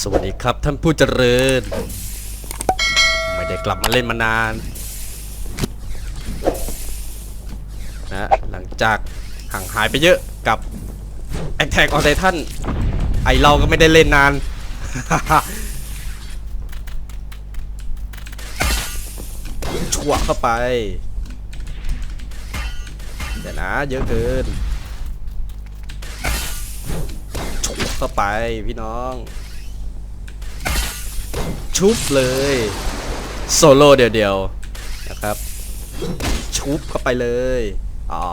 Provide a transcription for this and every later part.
สวัสดีครับท่านผู้เจริญ ไม่ได้กลับมาเล่นมานานนะหลังจากห่างหายไปเยอะกับ a t t a c k on Titan ไอเราก็ไม่ได้เล่นนาน ชั่วเข้าไป เดี๋ยวนะเยอะเกินชั่วเข้าไปพี่น้อง ชุบเลยโซโล่เดียวๆนะครับ ชุบเข้าไปเลย อ๋อ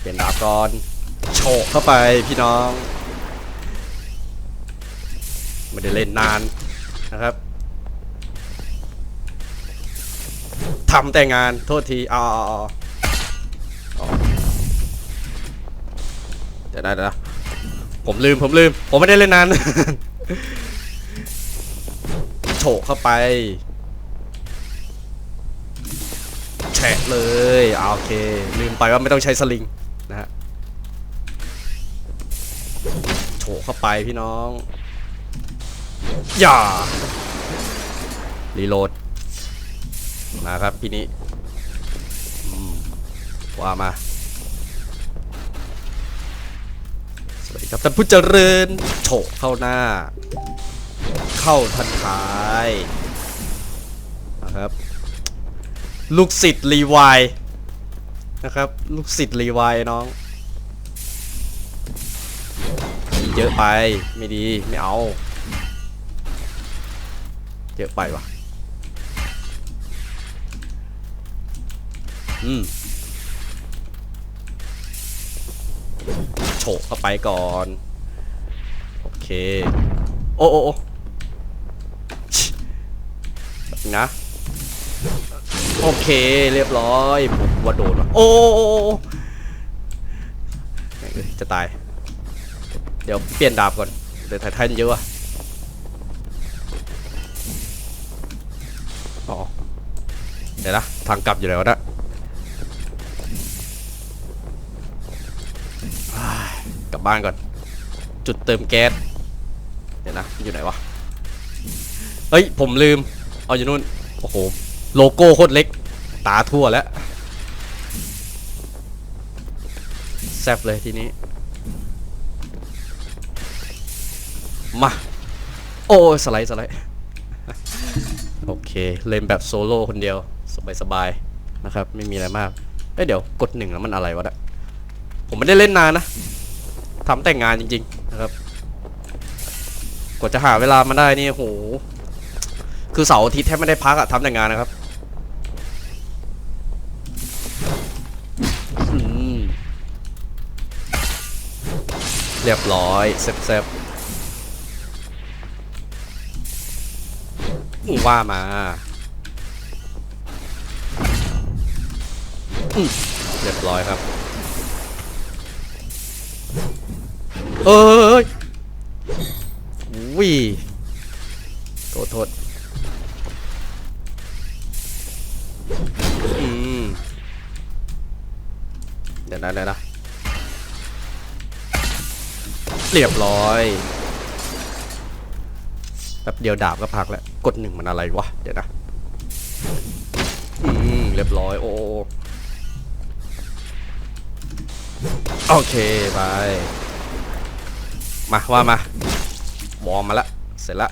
เปลี่ยนดาบก่อนโฉกเข้าไปพี่น้องไม่ได้เล่นนานนะครับทำแต่งานโทษทีอ๋ออ๋ออ๋ออ๋อเดี๋ยวนะเดี๋ยวผมลืมผมลืม ผมไม่ได้เล่นนาน โฉกเข้าไปแฉะเลยอ่าโอเคลืมไปว่าไม่ต้องใช้สลิงนะฮะโฉกเข้าไปพี่น้องอย่ารีโหลดมาครับพี่นี้ว่ามา สวัสดีครับท่านผู้เจริญโฉกเข้าหน้า เข้าทันท้ายนะครับ ลูกศิษย์รีวายนะครับ ลูกศิษย์รีวายน้อง เยอะไปไม่ดีไม่เอา เยอะไปวะอืม โฉกเข้าไปก่อน โอเค โอ้โอ้นะโอเคเรียบร้อยผมว่าโดนว่ะโอ้จะตาย เดี๋ยวเปลี่ยนดาบก่อน เดี๋ยวไททันเยอะว่ะอ๋อเดี๋ยวนะ ทางกลับอยู่ไหนวะเนะ กลับบ้านก่อน จุดเติมแก๊สเดี๋ยวนะอยู่ไหนวะ เฮ้ย ผมลืม เอาอยู่นู่น โอ้โห โลโก้โคตรเล็ก ตาทั่วแล้ว แซบเลยทีนี้ มา โอ้ สไลด์สไลด์ โอเค เล่นแบบโซโล่คนเดียว สบาย ๆ นะครับ ไม่มีอะไรมาก เอ้ย เดี๋ยวกดหนึ่งแล้วมันอะไรวะเนี่ย ผมไม่ได้เล่นนานนะทำแต่งงานจริง ๆ นะครับ กว่าจะหาเวลามาได้นี่โห คือเสาร์อาทิตย์แทบไม่ได้พักอะทำแต่งงานนะครับเรียบร้อยเซฟๆว่ามาเรียบร้อยครับ เอ้ยวิโทษโทษอืมเดี๋ยวนะเดี๋ยวนะเรียบร้อยแป๊บเดียวดาบก็พักแล้ว กดหนึ่งมันอะไรวะ เดี๋ยวนะ อืม เรียบร้อย โอ้โอเค ไป มาว่ามาวอมมาละเสร็จละ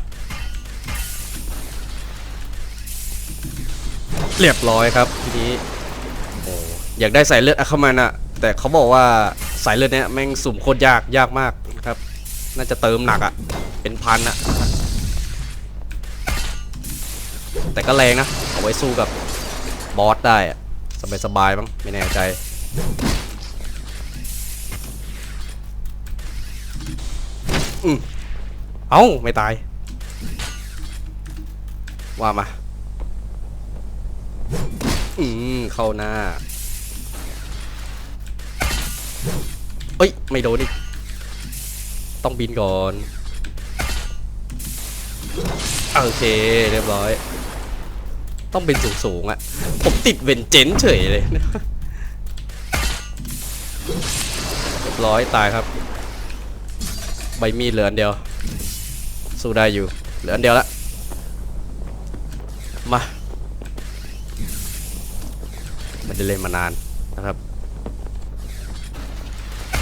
เรียบร้อยครับทีนี้โอ้อยากได้สายเลือดอะเข้ามานะแต่เขาบอกว่าสายเลือดเนี้ยแม่งสุ่มโคตรยากยากมากนะครับ น่าจะเติมหนักอะเป็นพันอะแต่ก็แรงนะ เอาไว้สู้กับบอสได้อะสบายสบายบ้างไม่แน่ใจ อืมเอ้า ไม่ตาย ว่ามา อืม เข้าหน้า เอ้ย ไม่โดนอีก ต้องบินก่อน โอเค เรียบร้อย ต้องเป็นสูงๆอะ่ะผมติดเวนเจนเฉยเลย เรียบร้อยตายครับ ใบมีดเหลืออันเดียว สู้ได้อยู่ เหลืออันเดียวละ มาไม่ได้เล่นมานานนะครับ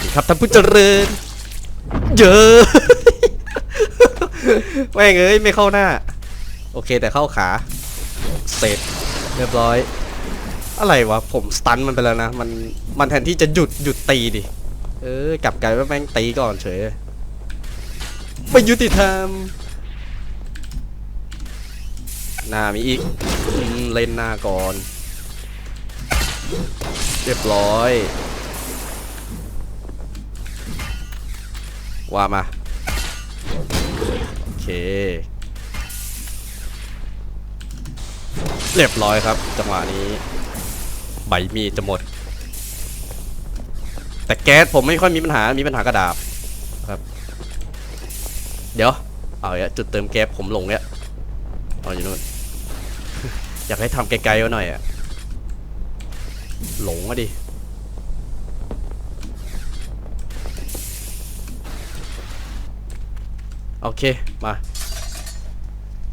นี่ครับท่านผู้เจริญ เยอะแม่งเอ้ยไม่เข้าหน้า โอเคแต่เข้าขาเสร็จเรียบร้อย อะไรวะ ผมสตันมันไปแล้วนะ มันมันแทนที่จะหยุดหยุดตีดิ เออกลับกลายว่าแม่งตีก่อนเฉย ไม่ยุติธรรมหน้ามีอีกอืมเล่นหน้าก่อน เรียบร้อย ว่ามา โอเค เรียบร้อยครับ จังหวะนี้ ใบมีดจะหมด แต่แก๊สผมไม่ค่อยมีปัญหา มีปัญหากระดาบครับ เดี๋ยว เอาเนี่ยจุดเติมแก๊สผมหลงเนี่ยเอาอยู่นู่น อยากให้ทำไกลๆไว้หน่อยอะหลงอะดิ โอเค มา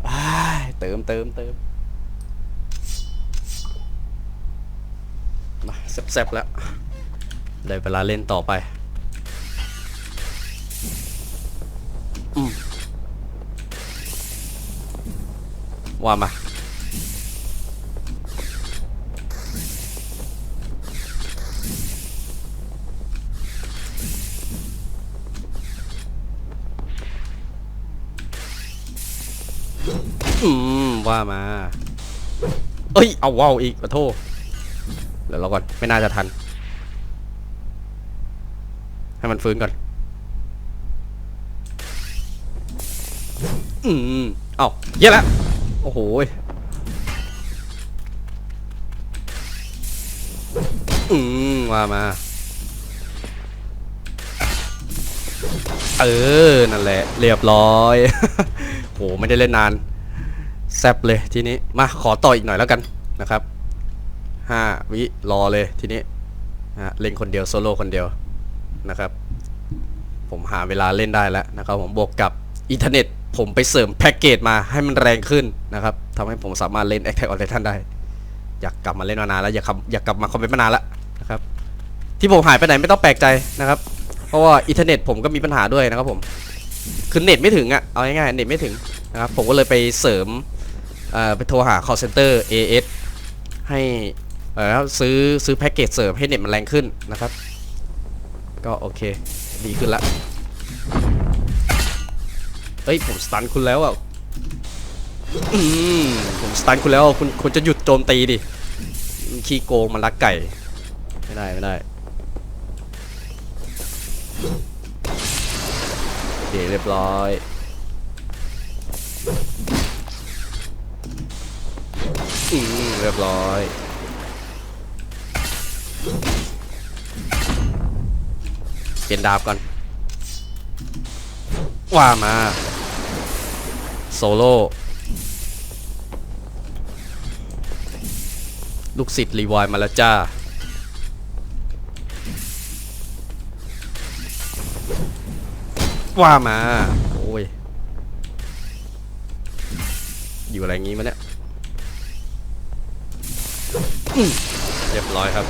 อ้ายเติมเติมเติมมาแซ่บๆแล้ว ได้เวลาเล่นต่อไป ว่ามา อืม ว่ามา เอ้ย เอาว้าวอีกขอโทษเดี๋ยวเราก่อน ไม่น่าจะทัน ให้มันฟื้นก่อน อืมเอ้าเยอะละโอ้โหอืมว่ามา เออ นั่นแหละ เรียบร้อย โห ไม่ได้เล่นนาน แซบเลยทีนี้ มาขอต่ออีกหน่อยแล้วกันนะครับห้าวิรอเลยทีนี้นะเล่นคนเดียวโซโล่คนเดียวนะครับ ผมหาเวลาเล่นได้แล้วนะครับ ผมบวกกับอินเทอร์เน็ต ผมไปเสริมแพ็กเกจมาให้มันแรงขึ้นนะครับทำให้ผมสามารถเล่น Attack on Titan ได้ อยากกลับมาเล่นมานานแล้วอยากกลับอยากกลับมาคอมเมนต์มานานแล้วนะครับ ที่ผมหายไปไหนไม่ต้องแปลกใจนะครับ เพราะว่าอินเทอร์เน็ตผมก็มีปัญหาด้วยนะครับผม คือเน็ตไม่ถึงอะเอาง่ายๆเน็ตไม่ถึงนะครับ ผมก็เลยไปเสริมไปโทรหา call center AS ให้เอ่อซื้อซื้อแพ็กเกจเสริมให้เน็ตมันแรงขึ้นนะครับ ก็โอเค ดีขึ้นละ เฮ้ยผมสตันคุณแล้วอะผมสตันคุณแล้วคุณคุณจะหยุดโจมตีดิขี้โกงมันรักไก่ ไม่ได้ไม่ได้โอเคเรียบร้อยอืมเรียบร้อยเปลี่ยนดาบก่อนว่ามา โซโล่ลูกศิษย์รีวายมาแล้วจ้า ว่ามา โอ้ย อยู่อะไรงี้มาเนี่ยเรียบร้อยครับ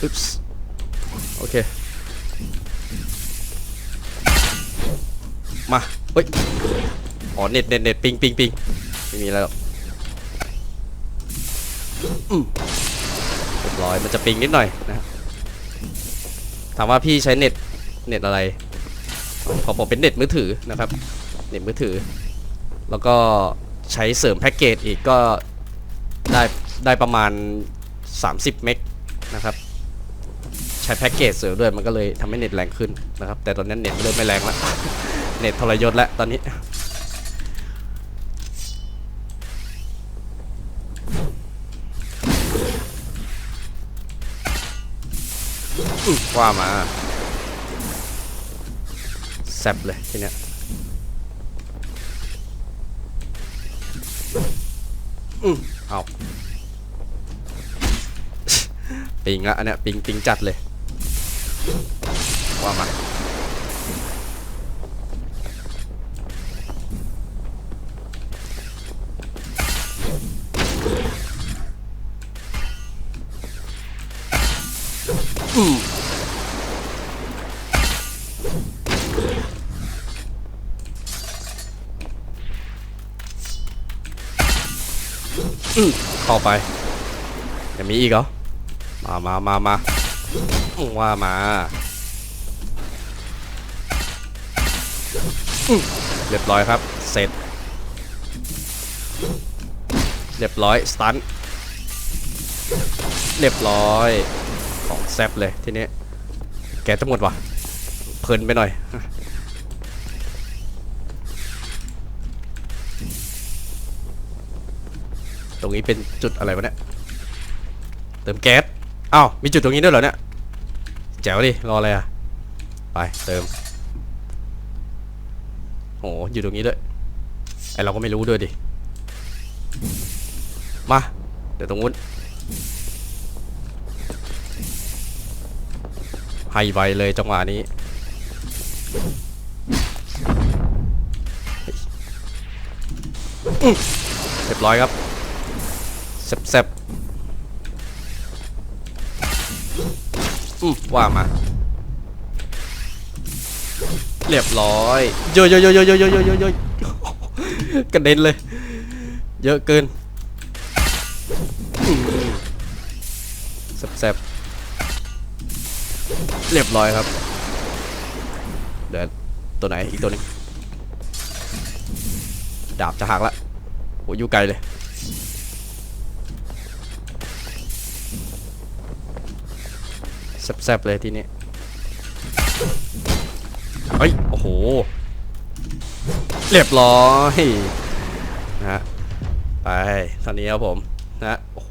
อึ๊บส์โอเค มา เฮ้ย อ๋อ เน็ตเน็ตเน็ตปิงปิงปิงไม่มีแล้วอืมเรียบร้อย มันจะปิงนิดหน่อยนะถามว่าพี่ใช้เน็ต เน็ตอะไร ขอผมเป็นเน็ตมือถือนะครับ เน็ตมือถือ แล้วก็ใช้เสริมแพ็กเกจอีกก็ได้ได้ประมาณ 30 เมกนะครับ ใช้แพ็กเกจเสริมด้วยมันก็เลยทำให้เน็ตแรงขึ้นนะครับ แต่ตอนนี้เน็ตเริ่มไม่แรงแล้ว เน็ตทรยศแล้วตอนนี้ ว่ามาแซบเลยทีเนี้ยอืมเอาปิงละอันเนี้ยปิงปิงจัดเลย ว่ามา เข้าไปยังมีอีกเหรอ มามามามาว่ามาเรียบร้อยครับ เสร็จ เรียบร้อย สตัน เรียบร้อย ของแซบเลยทีนี้ แกจะหมดวะเพลินไปหน่อย รงนี้เป็นจุดอะไรวะเนี่ย เติมแก๊สอ้าวมีจุดตรงนี้ด้วยเหรอเนี่ย แจ๋วดิ รออะไรอะ ไป เติม โห อยู่ตรงนี้ด้วย ไอเราก็ไม่รู้ด้วยดิ มา เดี๋ยวตรงนู้นไฮไวเลยจังหวะนี้เรียบร้อยครับ แซ่บอืมว่ามา เรียบร้อยโยโยโยโยโยโยโยโยโยกระเด็นเลย เยอะเกินแซ่บเรียบร้อยครับ เดี๋ยวตัวไหนอีกตัวหนึงดาบจะหักละโหอยู่ไกลเลย แซ่บๆเลยทีนี้เฮ้ย โอ้โห เรียบร้อยนะฮะไปตอนนี้ครับผมนะโอ้โห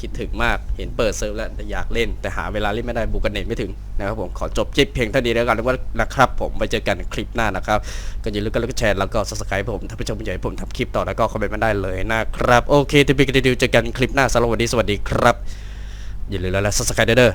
คิดถึงมากเห็นเปิดเซิร์ฟแล้วแต่อยากเล่น แต่หาเวลาเล่นไม่ได้บุกันเน็ตไม่ถึงนะครับผมขอจบคลิปเพียงเท่านี้แล้วกันนะครับ ผมไปเจอกันคลิปหน้านะครับก็อย่าลืมกันแล้วก็แชร์แล้วก็ subscribe ผมถ้าผู้ชมอยากให้ผมทำคลิปต่อแล้วก็คอมเมนต์มาได้เลยนะครับ โอเคที่เป็นกันดีเจอกันคลิปหน้าสำหรับวันนี้สวัสดีครับ อย่าลืมแล้วและ subscribe เด้อ